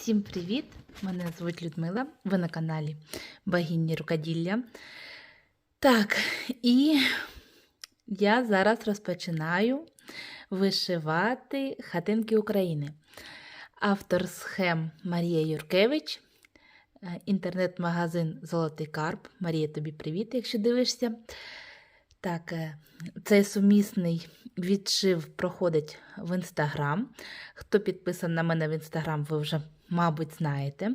Всім привіт! Мене звуть Людмила. Ви на каналі Богині Рукоділля. Так, і я зараз розпочинаю вишивати хатинки України. Автор схем Марія Юркевич, е, інтернет-магазин Золотий Карп. Марія, тобі привіт, якщо дивишся. Так, е, цей сумісний відшив проходить в інстаграм. Хто підписаний на мене в інстаграм, ви вже, мабуть, знаєте.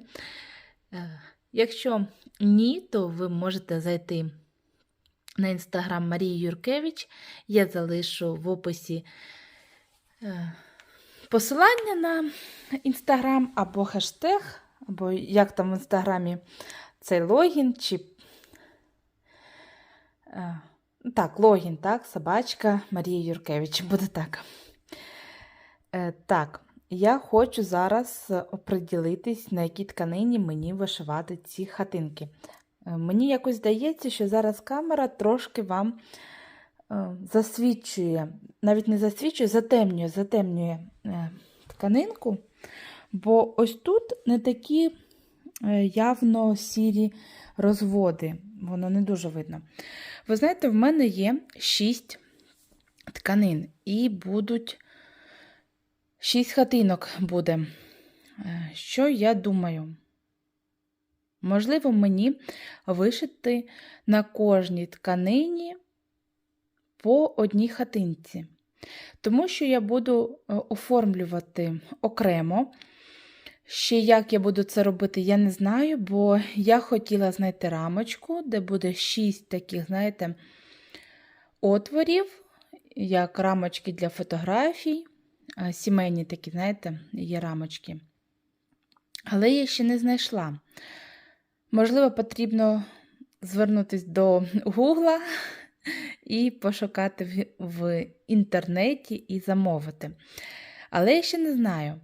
Е, Якщо ні, то ви можете зайти на інстаграм Марії Юркевич. Я залишу в описі е, посилання на інстаграм або хештег, або як там в інстаграмі цей логін, чи. е, так, логін, так, собачка Марія Юркевич, буде так. Так, я хочу зараз оприділитись, на якій тканині мені вишивати ці хатинки. Е, мені якось здається, що зараз камера трошки вам е, засвічує, навіть не засвічує, затемнює, затемнює е, тканинку, бо ось тут не такі е, явно сірі розводи, воно не дуже видно. Ви знаєте, в мене є 6 тканин і будуть 6 хатинок буде. Е, Що я думаю? Можливо, мені вишити на кожній тканині по одній хатинці. Тому що я буду е, оформлювати окремо. Ще як я буду це робити, я не знаю, бо я хотіла знайти рамочку, де буде 6 таких, знаєте, отворів, як рамочки для фотографій. А, Сімейні такі, знаєте, є рамочки. Але я ще не знайшла. Можливо, потрібно звернутися до Гугла і пошукати в, в інтернеті і замовити. Але я ще не знаю.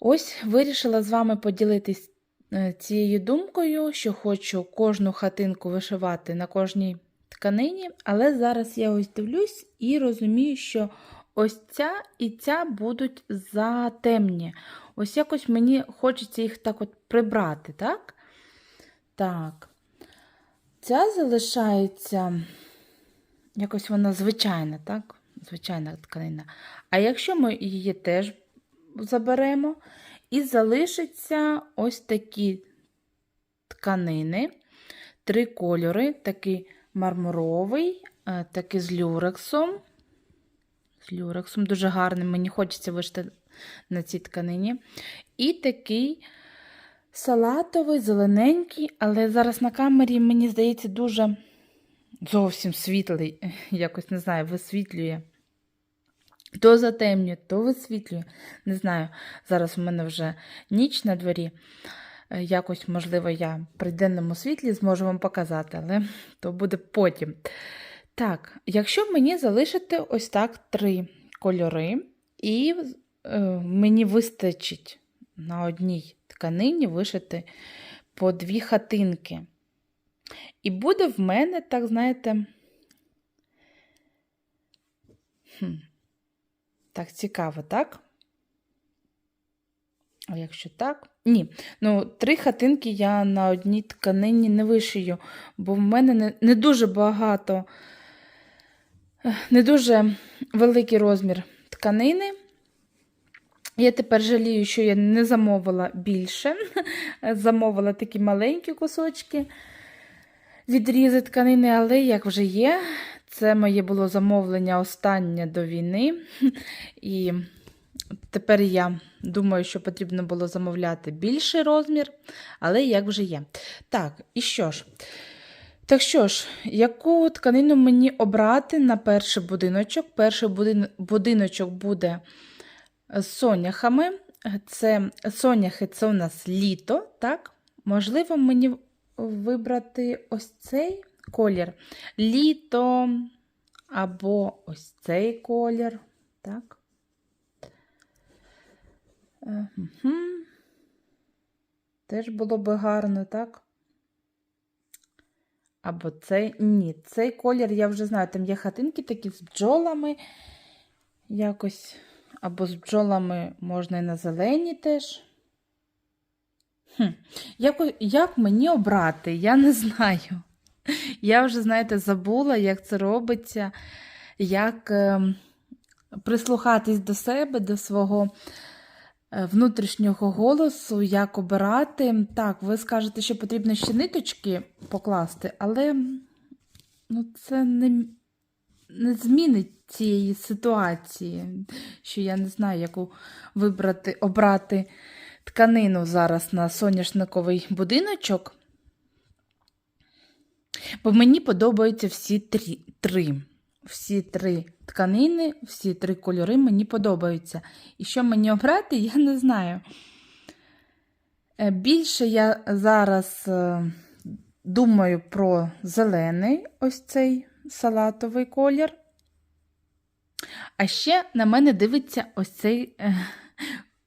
Ось вирішила з вами поділитись е, цією думкою, що хочу кожну хатинку вишивати на кожній тканині, але зараз я ось дивлюсь і розумію, що ось ця і ця будуть затемні. Ось якось мені хочеться їх так от прибрати, так? Так. Ця залишається, якось вона звичайна, так? Звичайна тканина. А якщо ми її теж заберемо, і залишиться ось такі тканини, три кольори, такий мармуровий, е, такий з люрексом. Люрексом дуже гарний, мені хочеться вишити на цій тканині. І такий салатовий, зелененький, але зараз на камері, мені здається, дуже зовсім світлий, якось не знаю, висвітлює. То затемнює, то висвітлює. Не знаю, зараз у мене вже ніч на дворі. Е, Якось, можливо, я при денному світлі зможу вам показати, але то буде потім. Так, якщо мені залишити ось так три кольори, і е, мені вистачить на одній тканині вишити по дві хатинки. І буде в мене, так, знаєте, хм, так, цікаво, так? А якщо так? Ні. Ну, три хатинки я на одній тканині не вишию, бо в мене не, не дуже багато, не дуже великий розмір тканини. Я тепер жалію, що я не замовила більше. Замовила такі маленькі кусочки відрізи тканини, але як вже є, це моє було замовлення останнє до війни. І тепер я думаю, що потрібно було замовляти більший розмір, але як вже є. Так, і що ж? Так що ж, яку тканину мені обрати на перший будиночок? Перший будин- будиночок буде з соняхами. Це соняхи це у нас літо, так? Можливо, мені вибрати ось цей колір. Літо або ось цей колір. Так. Угу. Теж було би гарно, так? Або цей. Ні, цей колір я вже знаю, там є хатинки такі з бджолами. Якось, або з бджолами можна і на зелені теж. Хм. Як, як мені обрати? Я не знаю. Я вже, знаєте, забула, як це робиться, як ем, прислухатись до себе, до свого е, внутрішнього голосу, як обирати. Так, ви скажете, що потрібно ще ниточки покласти, але ну, це не, не змінить цієї ситуації, що я не знаю, яку вибрати, обрати тканину зараз на соняшниковий будиночок. Бо мені подобаються всі три. Всі три тканини, всі три кольори мені подобаються. І що мені обрати, я не знаю. Е, Більше я зараз е, думаю про зелений ось цей салатовий колір. А ще на мене дивиться ось цей е,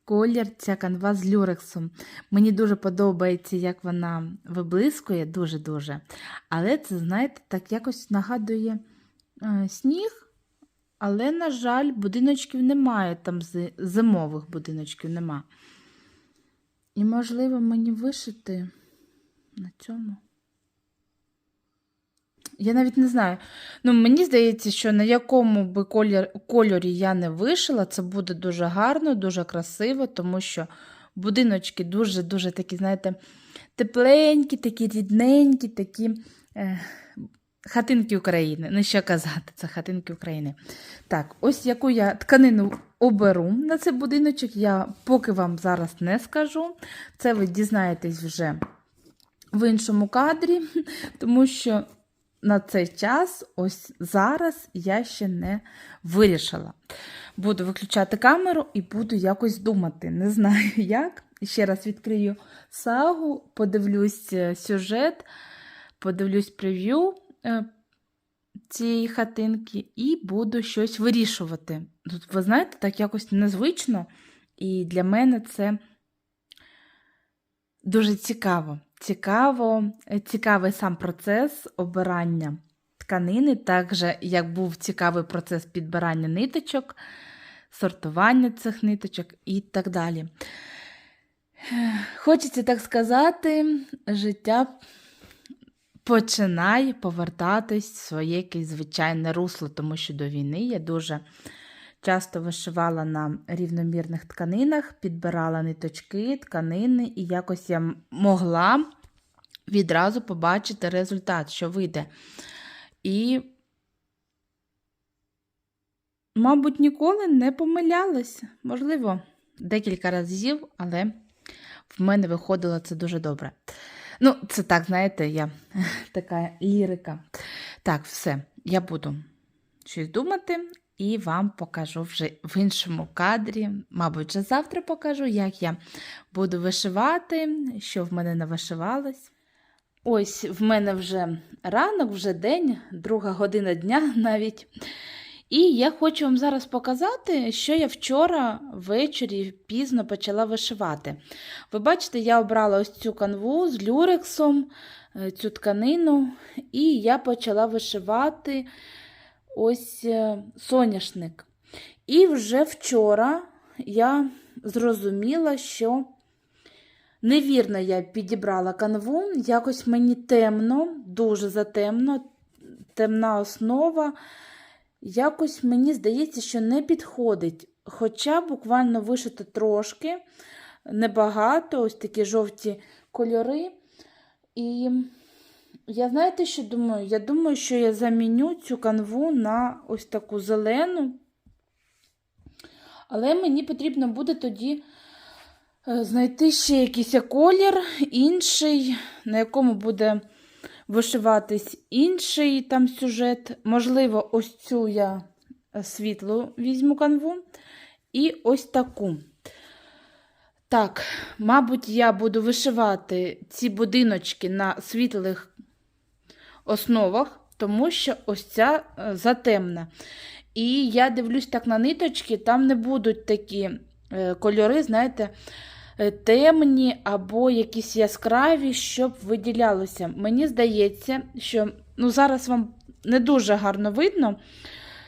колір, ця канва з люрексом. Мені дуже подобається, як вона виблискує, дуже-дуже. Але це, знаєте, так якось нагадує сніг. Але, на жаль, будиночків немає, там зимових будиночків нема. І, можливо, мені вишити на цьому. Я навіть не знаю. Ну, мені здається, що на якому би кольорі я не вишила, це буде дуже гарно, дуже красиво, тому що будиночки дуже-дуже такі, знаєте, тепленькі, такі рідненькі, такі е, хатинки України. Ну, що казати, це хатинки України. Так, ось яку я тканину оберу на цей будиночок, я поки вам зараз не скажу. Це ви дізнаєтесь вже в іншому кадрі, тому що на цей час, ось зараз, я ще не вирішила. Буду виключати камеру і буду якось думати. Не знаю як. Ще раз відкрию сагу, подивлюсь е, сюжет, подивлюсь прев'ю цієї хатинки і буду щось вирішувати. Тут, ви знаєте, так якось незвично, і для мене це дуже цікаво. Цікаво, е, цікавий сам процес обирання тканини, так як був цікавий процес підбирання ниточок, сортування цих ниточок і так далі. Хочеться так сказати, життя починає повертатись в своє якесь звичайне русло, тому що до війни я дуже часто вишивала на рівномірних тканинах, підбирала ниточки, тканини, і якось я могла відразу побачити результат, що вийде. І, мабуть, ніколи не помилялася. Можливо, декілька разів, але в мене виходило це дуже добре. Ну, це так, знаєте, я така лірика. Так, все, я буду щось думати і вам покажу вже в іншому кадрі. Мабуть, вже завтра покажу, як я буду вишивати, що в мене навишивалось. Ось в мене вже ранок, вже день, друга година дня навіть. І я хочу вам зараз показати, що я вчора ввечері пізно почала вишивати. Ви бачите, я обрала ось цю канву з люрексом, е, цю тканину, і я почала вишивати ось е, соняшник. І вже вчора я зрозуміла, що невірно я підібрала канву, якось мені темно, дуже затемно, темна основа. Якось мені здається, що не підходить. Хоча буквально вишити трошки, небагато, ось такі жовті кольори. І я знаєте, що думаю? Я думаю, що я заміню цю канву на ось таку зелену. Але мені потрібно буде тоді е, знайти ще якийсь колір інший, на якому буде вишиватись інший там сюжет. Можливо, ось цю я е, світлу візьму канву. І ось таку. Так, мабуть, я буду вишивати ці будиночки на світлих основах, тому що ось ця е, затемна. І я дивлюсь так на ниточки, там не будуть такі е, кольори, знаєте, темні або якісь яскраві, щоб виділялося. Мені здається, що ну, зараз вам не дуже гарно видно,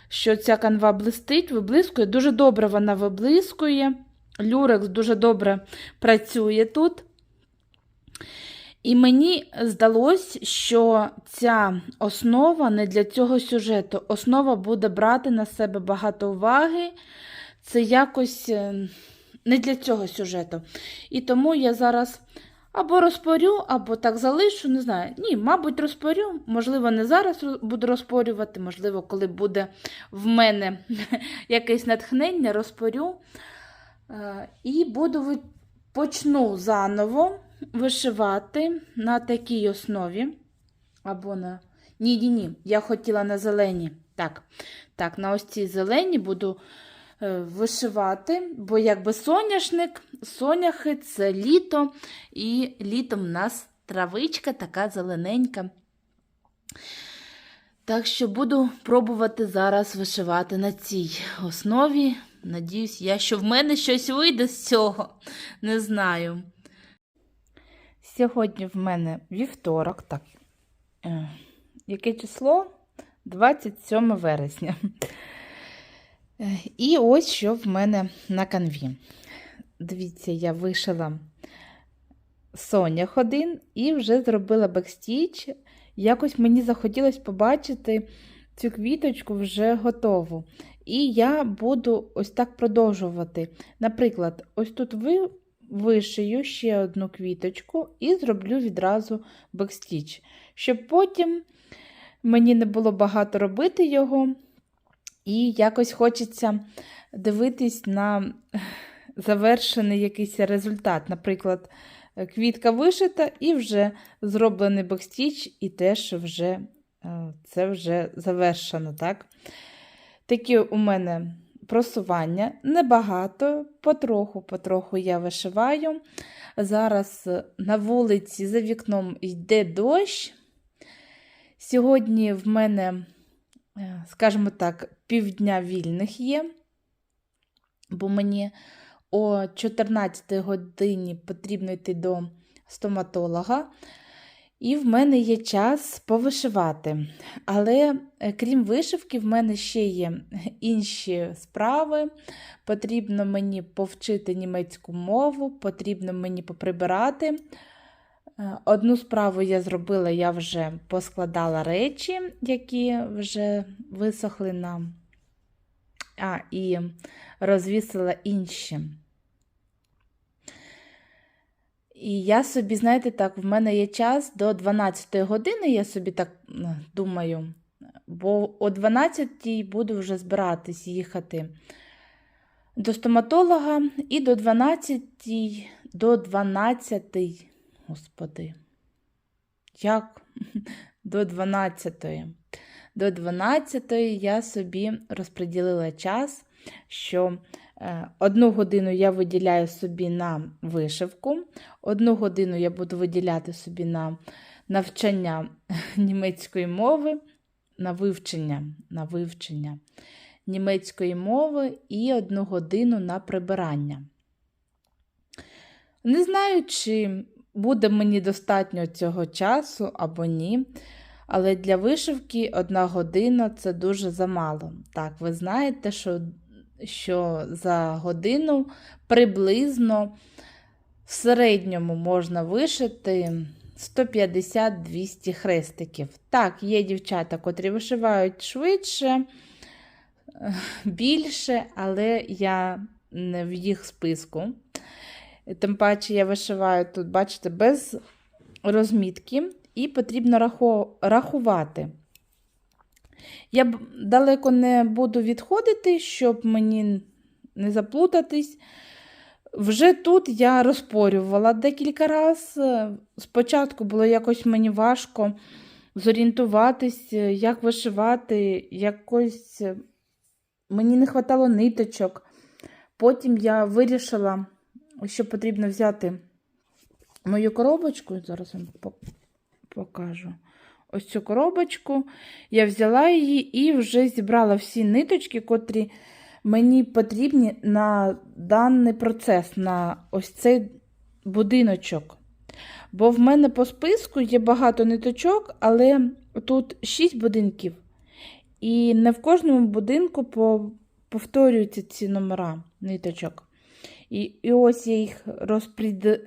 що ця канва блистить, виблискує. Дуже добре вона виблискує. Люрекс дуже добре працює тут. І мені здалось, що ця основа не для цього сюжету. Основа буде брати на себе багато уваги. Це якось е, не для цього сюжету. І тому я зараз або розпорю, або так залишу, не знаю. Ні, мабуть, розпорю. Можливо, не зараз буду розпорювати, можливо, коли буде в мене якесь натхнення, розпорю. Е, І буду почну заново вишивати на такій основі. Або на. Ні, ні. Я хотіла на зелені. Так, так, на ось цій зелені буду вишивати, бо якби соняшник, соняхи це літо, і літом в нас травичка така зелененька. Так що буду пробувати зараз вишивати на цій основі. Надіюсь, я, що в мене щось вийде з цього. Не знаю. Сьогодні в мене вівторок, так. Е, яке число? 27 вересня. І ось що в мене на канві. Дивіться, я вишила Сонях один і вже зробила бекстіч. Якось мені захотілося побачити цю квіточку вже готову. І я буду ось так продовжувати. Наприклад, ось тут ви вишию ще одну квіточку і зроблю відразу бекстіч, щоб потім мені не було багато робити його, і якось хочеться дивитись на завершений якийсь результат. Наприклад, квітка вишита і вже зроблений бекстіч, і теж вже е, це вже завершено. так? Такі у мене просування небагато, потроху-потроху я вишиваю. Зараз на вулиці за вікном йде дощ. Сьогодні в мене, скажімо так, півдня вільних є, бо мені о 14 годині потрібно йти до стоматолога. І в мене є час повишивати. Але е, крім вишивки, в мене ще є інші справи. Потрібно мені повчити німецьку мову, потрібно мені поприбирати. Е, Одну справу я зробила, я вже поскладала речі, які вже висохли нам. А, і розвісила інші. І я собі, знаєте, так, в мене є час до 12 години, я собі так думаю, бо о 12 буду вже збиратись їхати до стоматолога, і до 12, до 12, господи, як? До 12. До 12 я собі розподілила час, що Е, Одну годину я виділяю собі на вишивку, одну годину я буду виділяти собі на навчання німецької мови, на вивчення, на вивчення німецької мови і одну годину на прибирання. Не знаю, чи буде мені достатньо цього часу або ні. Але для вишивки одна година це дуже замало. Так, ви знаєте, що що за годину приблизно в середньому можна вишити 150-200 хрестиків. Так, є дівчата, котрі вишивають швидше, більше, але я не в їх списку. Тим паче я вишиваю тут, бачите, без розмітки, і потрібно рахувати. Я далеко не буду відходити, щоб мені не заплутатись. Вже тут я розпорювала декілька разів. Спочатку було якось мені важко зорієнтуватись, як вишивати, якось мені не вистачало ниточок. Потім я вирішила, що потрібно взяти мою коробочку, зараз вам покажу ось цю коробочку. Я взяла її і вже зібрала всі ниточки, котрі мені потрібні на даний процес, на ось цей будиночок. Бо в мене по списку є багато ниточок, але тут 6 будинків. І не в кожному будинку повторюються ці номера ниточок. І і ось я їх розпрід...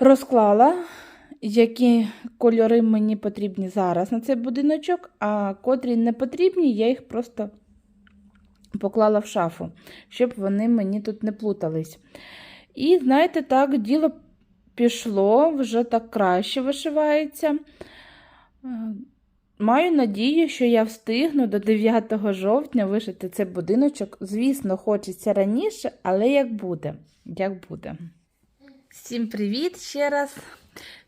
розклала, які кольори мені потрібні зараз на цей будиночок, а котрі не потрібні, я їх просто поклала в шафу, щоб вони мені тут не плутались. І, знаєте, так, діло пішло, вже так краще вишивається. Маю надію, що я встигну до 9 жовтня вишити цей будиночок. Звісно, хочеться раніше, але як буде. Як буде. Всім привіт ще раз.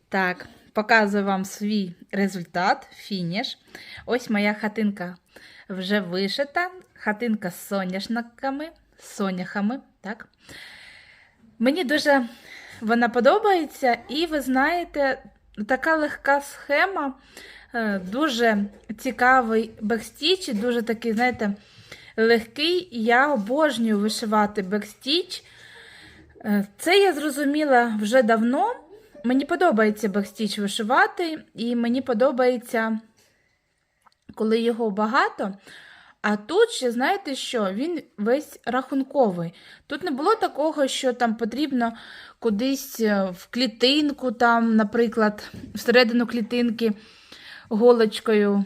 Так, показую вам свій результат, фініш. Ось моя хатинка вже вишита. Хатинка з соняшниками, соняхами. Так. Мені дуже вона подобається, і ви знаєте, така легка схема, дуже цікавий бекстіч, дуже такий, знаєте, легкий. Я обожнюю вишивати бекстіч. Е, Це я зрозуміла вже давно. Мені подобається бекстіч вишивати, і мені подобається, коли його багато. А тут ще, знаєте що, він весь рахунковий. Тут не було такого, що там потрібно кудись е, в клітинку, там, наприклад, всередину клітинки голочкою,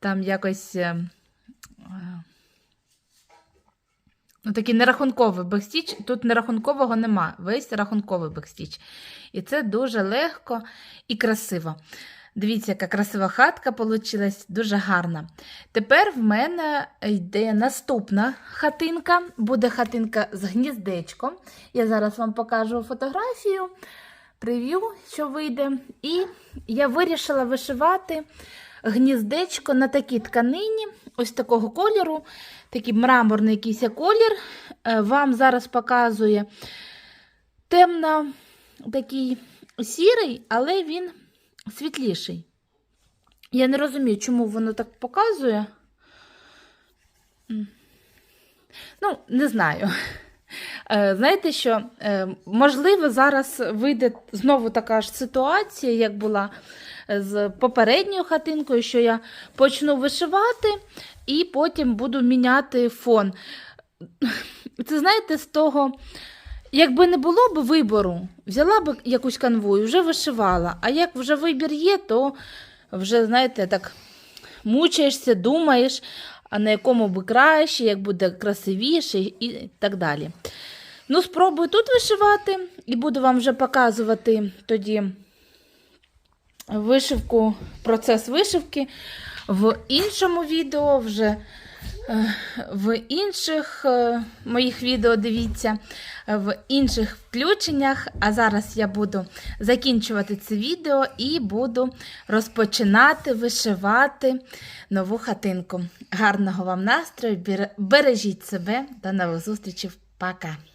там якось. е, е, Ну, такий нерахунковий бекстіч. Тут нерахункового нема, весь рахунковий бекстіч. І це дуже легко і красиво. Дивіться, яка красива хатка вийшла, дуже гарна. Тепер в мене йде наступна хатинка. Буде хатинка з гніздечком. Я зараз вам покажу фотографію, прев'ю, що вийде. І я вирішила вишивати гніздечко на такій тканині, ось такого кольору, такий мраморний якийсь колір. Е, Вам зараз показує темно такий сірий, але він світліший. Я не розумію, чому воно так показує. Ну, не знаю. Е, Знаєте що, е, можливо, зараз вийде знову така ж ситуація, як була з попередньою хатинкою, що я почну вишивати і потім буду міняти фон. Це знаєте, з того, якби не було б вибору, взяла б якусь канву і вже вишивала. А як вже вибір є, то вже, знаєте, так мучаєшся, думаєш, а на якому би краще, як буде красивіше і так далі. Ну, спробую тут вишивати і буду вам вже показувати тоді вишивку, процес вишивки в іншому відео, вже е, в інших е, моїх відео дивіться, в інших включеннях. А зараз я буду закінчувати це відео і буду розпочинати вишивати нову хатинку. Гарного вам настрою, бережіть себе, до нових зустрічей. Пока!